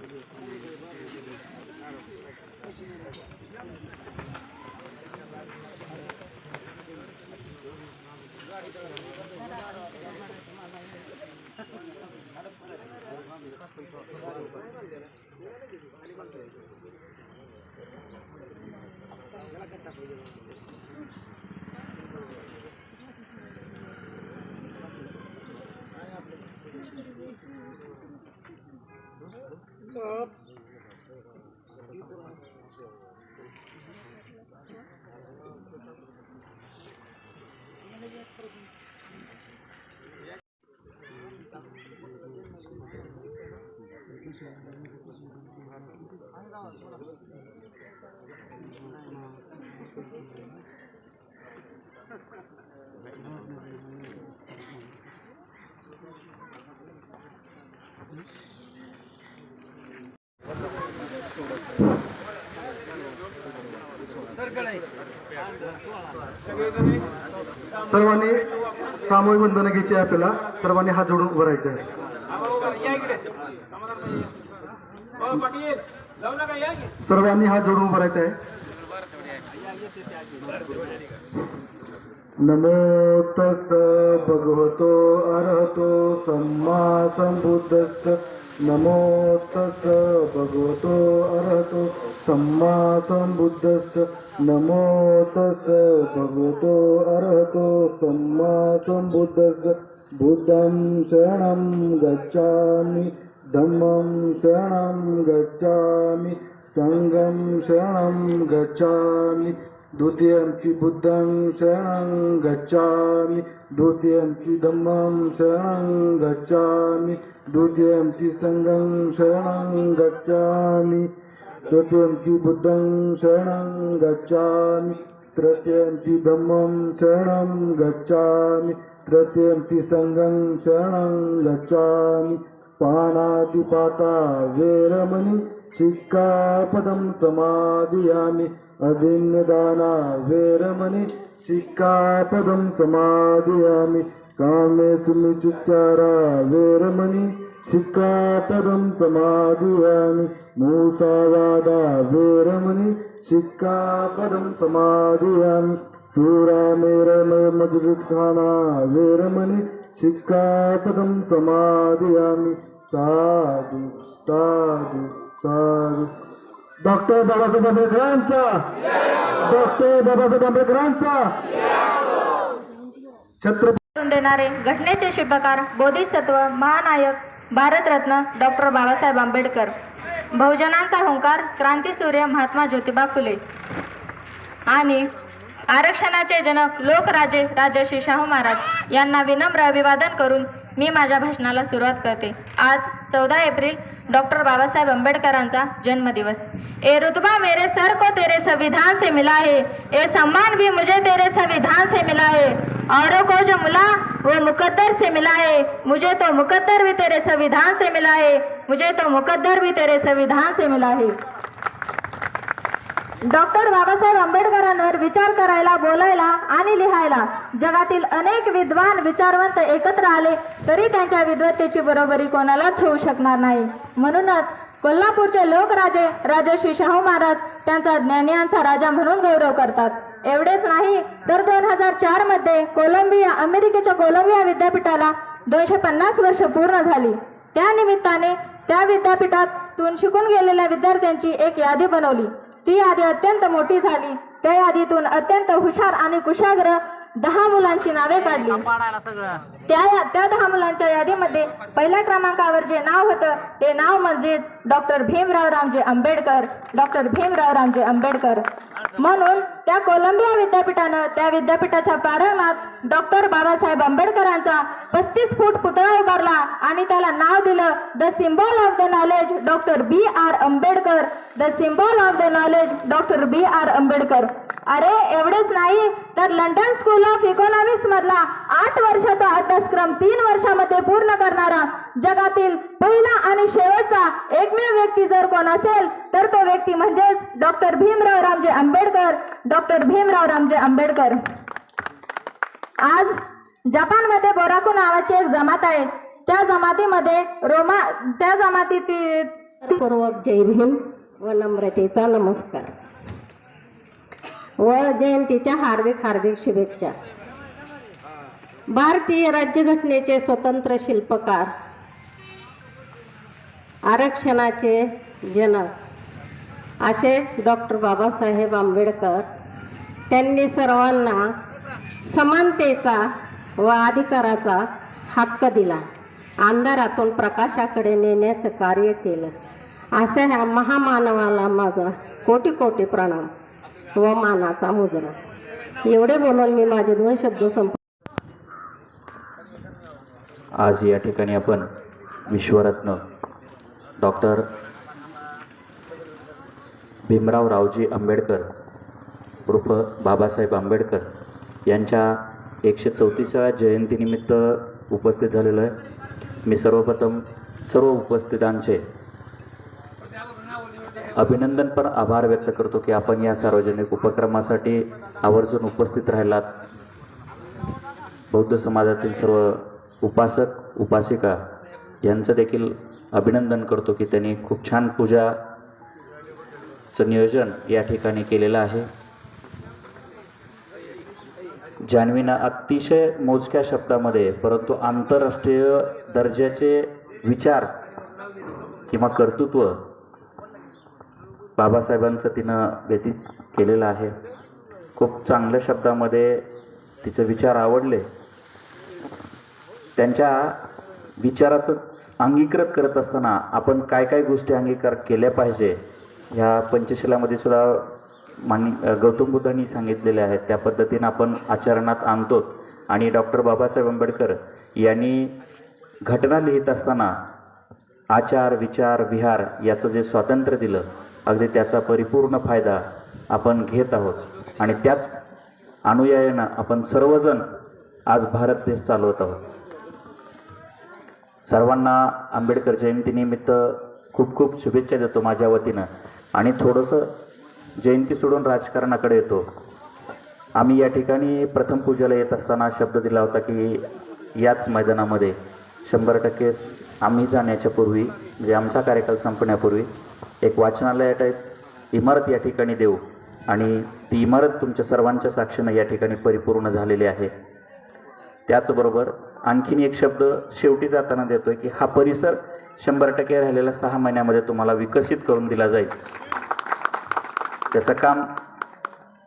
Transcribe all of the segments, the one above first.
Gracias. Cakep. Thank you. सर्वांनी सामूहिक बंधन घ्यायची आपल्याला सर्वांनी हात जोडून उभं राहायचं आहे सर्वांनी हात जोडून उभं राहायचं आहे नमो तस भगवतो अरहतो सम्मा संबुद्धस्स नमो तस भगवतो अरहतो सम्मा संबुद्धस्स नमो तस भगवतो अरहतो। सम्मा संबुद्धस्स बुद्धं शरणं गच्छामि। धम्मं शरणं गच्छामि। सङ्गं शरणं गच्छामि। द्वितीयंपि बुद्धं शरणं गच्छामि। द्वितीयंपि धम्मं शरणं गच्छामि। द्वितीयंपि सङ्गं शरणं गच्छामि। तृतीयंपि बुद्धं शरणं गच्छामि। तृतीयंपि धम्मं शरणं गच्छामि। तृतीयंपि सङ्गं शरणं गच्छामि। पाणातिपाता वेरमणि शिक्कापदं समादियामि। अभिन्नदाना वेरमणि शिक्कापदं समादियामि। कामेषु निचुच्चारा वेरमणि शिक्कापदं समादियामि मूसावादा वेरमणि शिक्कापदं समादियामि सूरामेरमजुखाना वेरमणि शिक्कापदं समादियामि साधु साधु साधु। डॉक्टर बाबासाहेब आंबेडकरांचा डॉक्टर बाबासाहेब आंबेडकरांचा छत्रपती देणारे घटनेचे शिल्पकार बोधिसत्व महानायक भारतरत्न डॉक्टर बाबासाहेब आंबेडकर. बहुजनांचा हुंकार क्रांतीसूर्य महात्मा ज्योतिबा फुले. आणि आरक्षणाचे जनक लोकराजे राजर्षी शाहू महाराज यांना विनम्र अभिवादन करून मी माझ्या भाषणाला सुरुवात करते. आज चौदा एप्रिल डॉक्टर बाबासाहेब आंबेडकरांचा जन्मदिवस. ए रुतबा मेरे सर को तेरे संविधान से मिला है. ए सम्मान भी मुझे तेरे संविधान से मिला है. औरों को जो मुला वो मुकद्दर से मिला है मुझे तो मुकद्दर भी तेरे संविधान से मिला है मुझे तो मुकद्दर भी तेरे संविधान से मिला है डॉक्टर बाबासाहेब आंबेडकरांवर विचार करायला बोलायला आणि लिहायला जगातील अनेक विद्वान विचारवंत एकत्र आले तरी त्यांच्या विद्वत्तेची बरोबरी कोणालाच होऊ शकणार नाही. म्हणूनच कोल्हापूरचे लोकराजे राजर्षी शाहू महाराज त्यांचा ज्ञानियांचा राजा म्हणून गौरव करतात. एवढेच नाही तर दोन हजार चारमध्ये कोलंबिया अमेरिकेच्या कोलंबिया विद्यापीठाला दोनशे पन्नास वर्ष पूर्ण झाली. त्या निमित्ताने त्या विद्यापीठातून शिकून गेलेल्या विद्यार्थ्यांची एक यादी बनवली. ती यादी अत्यंत मोठी झाली. त्या यादीतून अत्यंत हुशार आणि कुशाग्र दहा मुलांची नावे काढली. त्या त्या दहा मुलांच्या यादीमध्ये पहिल्या क्रमांकावर जे नाव होतं ते नाव म्हणजेच डॉक्टर भीमराव रामजी आंबेडकर डॉक्टर भीमराव रामजी आंबेडकर. म्हणून त्या कोलंबिया विद्यापीठानं त्या विद्यापीठाच्या प्रारंभात डॉक्टर बाबासाहेब आंबेडकरांचा पस्तीस फूट पुतळा उभारला आणि त्याला नाव दिलं the symbol of the knowledge doctor B R Ambedkar. The symbol of the knowledge doctor B R Ambedkar. अरे एवढेच नाही. तर लंडन स्कूल ऑफ इकॉनॉमिक्स मधला आठ वर्षाचा अभ्यासक्रम तीन वर्षामध्ये पूर्ण करणारा जगातील पहिला आणि शेवटचा एकमेव व्यक्ती जर कोण असेल तर तो व्यक्ती म्हणजेच डॉक्टर भीमराव रामजे आंबेडकर. डॉक्टर भीमराव रामजे आंबेडकर. आज जपानमध्ये बोराकू नावाची एक जमात आहे. त्या जमातीमध्ये रोमा त्या जमातीतील जय भीम. व नम्रतेचा नमस्कार. व जयंतीच्या हार्दिक हार्दिक शुभेच्छा. भारतीय राज्यघटनेचे स्वतंत्र शिल्पकार आरक्षणाचे जनक असे डॉक्टर बाबासाहेब आंबेडकर त्यांनी सर्वांना समानतेचा व अधिकाराचा हक्क दिला. अंधारातून प्रकाशाकडे नेण्याचं कार्य केलं. असं ह्या महामानवाला माझा कोटी कोटी प्रणाम. व मानाचा मुजरा. एवढे बोलून मी माझे दोन शब्द संप आज या ठिकाणी आपण विश्वरत्न डॉक्टर भीमराव रावजी आंबेडकर उर्फ बाबासाहेब आंबेडकर यांच्या एकशे चौतीसाव्या जयंतीनिमित्त उपस्थित झालेलो आहे. मी सर्वप्रथम सर्व उपस्थितांचे अभिनंदन पण आभार व्यक्त करतो की आपण या सार्वजनिक उपक्रमासाठी आवर्जून उपस्थित राहिलात. बौद्ध समाजातील सर्व उपासक उपासिका यांचं देखील अभिनंदन करतो की त्यांनी खूप छान पूजाचं नियोजन या ठिकाणी केलेलं आहे. जान्हवीनं अतिशय मोजक्या शब्दामध्ये परंतु आंतरराष्ट्रीय दर्जाचे विचार किंवा कर्तृत्व बाबासाहेबांचं तिनं व्यतीत केलेलं आहे. खूप चांगल्या शब्दामध्ये तिचे विचार आवडले. त्यांच्या विचाराचं अंगीकृत करत असताना आपण काय काय गोष्टी अंगीकार केल्या पाहिजे ह्या पंचशिलामध्ये सुद्धा मान्य गौतम बुद्धांनी सांगितलेल्या आहेत. त्या पद्धतीनं आपण आचरणात आणतो आणि डॉक्टर बाबासाहेब आंबेडकर यांनी घटना लिहित असताना आचार विचार विहार याचं जे स्वातंत्र्य दिलं अगदी त्याचा परिपूर्ण फायदा आपण घेत आहोत. आणि त्याच अनुयायानं आपण सर्वजण आज भारत देश चालवत आहोत. सर्वांना आंबेडकर जयंतीनिमित्त खूप खूप शुभेच्छा देतो माझ्या वतीनं. आणि थोडंसं जयंती सोडून राजकारणाकडे येतो. आम्ही या ठिकाणी प्रथम पूजेला येत असताना शब्द दिला होता की याच मैदानामध्ये शंभर टक्के आम्ही जाण्याच्या पूर्वी म्हणजे आमचा कार्यकाल संपण्यापूर्वी एक वाचनालय टाईप इमारत या ठिकाणी देऊ. आणि ती इमारत तुमच्या सर्वांच्या साक्षीनं या ठिकाणी परिपूर्ण झालेली आहे. त्याचबरोबर आणखीन एक शब्द शेवटी जाताना देतोय की हा परिसर शंभर टक्के राहिलेला सहा महिन्यामध्ये तुम्हाला विकसित करून दिला जाईल. त्याचं काम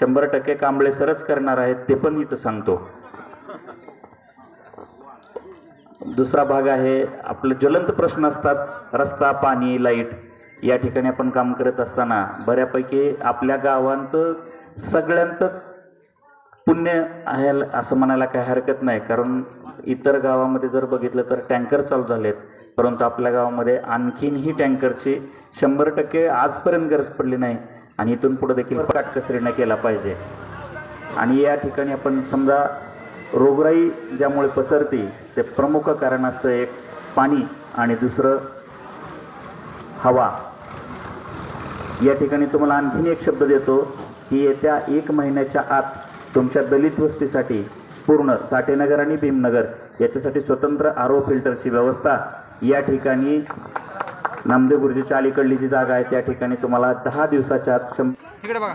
शंभर टक्के कांबळे सरच करणार आहेत ते पण इथं सांगतो. दुसरा भाग आहे आपले ज्वलंत प्रश्न असतात रस्ता पाणी लाइट. या ठिकाणी आपण काम करत असताना बऱ्यापैकी आपल्या गावांचं सगळ्यांचंच पुण्य आहे असं म्हणायला काही हरकत नाही. कारण इतर गावामध्ये जर बघितलं तर टँकर चालू झालेत. परंतु आपल्या गावामध्ये आणखीनही टँकरची शंभर टक्के आजपर्यंत गरज पडली नाही आणि इथून पुढे देखील काटकसरीने केला पाहिजे. आणि या ठिकाणी आपण समजा रोगराई ज्यामुळे पसरते ते प्रमुख कारण असतं एक पाणी आणि दुसरं हवा. या ठिकाणी तुम्हाला आणखीन एक शब्द देतो की येत्या एक महिन्याच्या आत तुमच्या दलित वस्तीसाठी पूर्ण साठेनगर आणि भीमनगर याच्यासाठी स्वतंत्र आरो फिल्टरची व्यवस्था या ठिकाणी नामदेव गुरुजीच्या अलीकडली जी जागा आहे त्या ठिकाणी तुम्हाला दहा दिवसाच्या आत इकडे बघा.